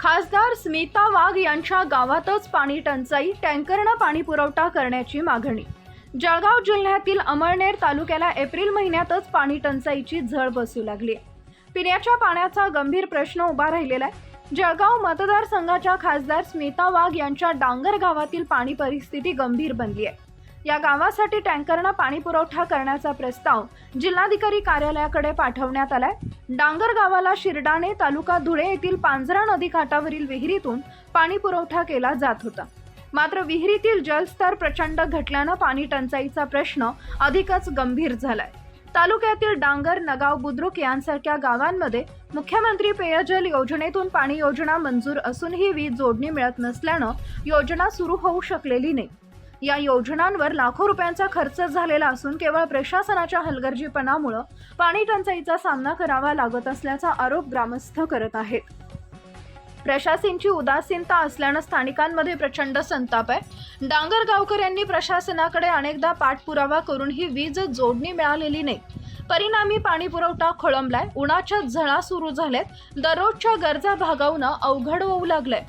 खासदार स्मिता वाघ यांच्या गावातच पाणी टंचाई टँकरनं पाणी पुरवठा करण्याची मागणी. जळगाव जिल्ह्यातील अमळनेर तालुक्याला एप्रिल महिन्यातच पाणी टंचाईची झळ बसू लागली. पिण्याच्या पाण्याचा गंभीर प्रश्न उभा राहिलेला आहे. जळगाव मतदारसंघाच्या खासदार स्मिता वाघ यांच्या डांगर गावातील पाणी परिस्थिती गंभीर बनली आहे. या गावासाठी टँकरनं पाणी पुरवठा करण्याचा प्रस्ताव जिल्हाधिकारी कार्यालयाकडे पाठवण्यात आलाय. डांगर गावाला शिरडाणे तालुका धुळे येथील पांझरा नदी काठावरील विहिरीतून पाणी पुरवठा केला जात होता. मात्र विहिरीतील जलस्तर प्रचंड घटल्यानं पाणी टंचाईचा प्रश्न अधिकच गंभीर झालाय. तालुक्यातील डांगर नगाव बुद्रुक यांसारख्या गावांमध्ये मुख्यमंत्री पेयजल योजनेतून पाणी योजना मंजूर असूनही वीज जोडणी मिळत नसल्यानं योजना सुरू होऊ शकलेली नाही. या योजनांवर लाखो रुपयांचा खर्च झालेला असून केवळ प्रशासनाच्या हलगर्जीपणामुळं पाणी टंचाईचा सामना करावा लागत असल्याचा आरोप ग्रामस्थ करत आहेत. प्रशासनची उदासीनता असल्यानं स्थानिकांमध्ये प्रचंड संताप आहे. डांगर गावकऱ्यांनी प्रशासनाकडे अनेकदा पाठपुरावा करून ही वीज जोडणी मिळालेली नाही. परिणामी पाणी पुरवठा खोळंबलाय. उन्हाच्या झळा सुरू झाल्यात. दररोजच्या गरजा भागवणं अवघड होऊ लागलंय.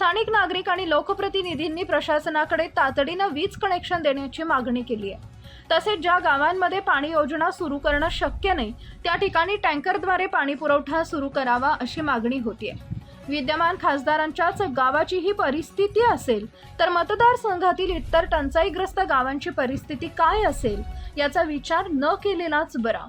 स्थानिक नागरिक आणि लोकप्रतिनिधींनी प्रशासनाकडे तातडीनं वीज कनेक्शन देण्याची मागणी केली आहे. तसेच ज्या गावांमध्ये पाणी योजना सुरू करणं शक्य नाही त्या ठिकाणी टँकरद्वारे पाणी पुरवठा सुरू करावा अशी मागणी होतीये. विद्यमान खासदारांच्याच गावाची ही परिस्थिती असेल तर मतदारसंघातील इतर टंचाईग्रस्त गावांची परिस्थिती काय असेल याचा विचार न केलेलाच बरा.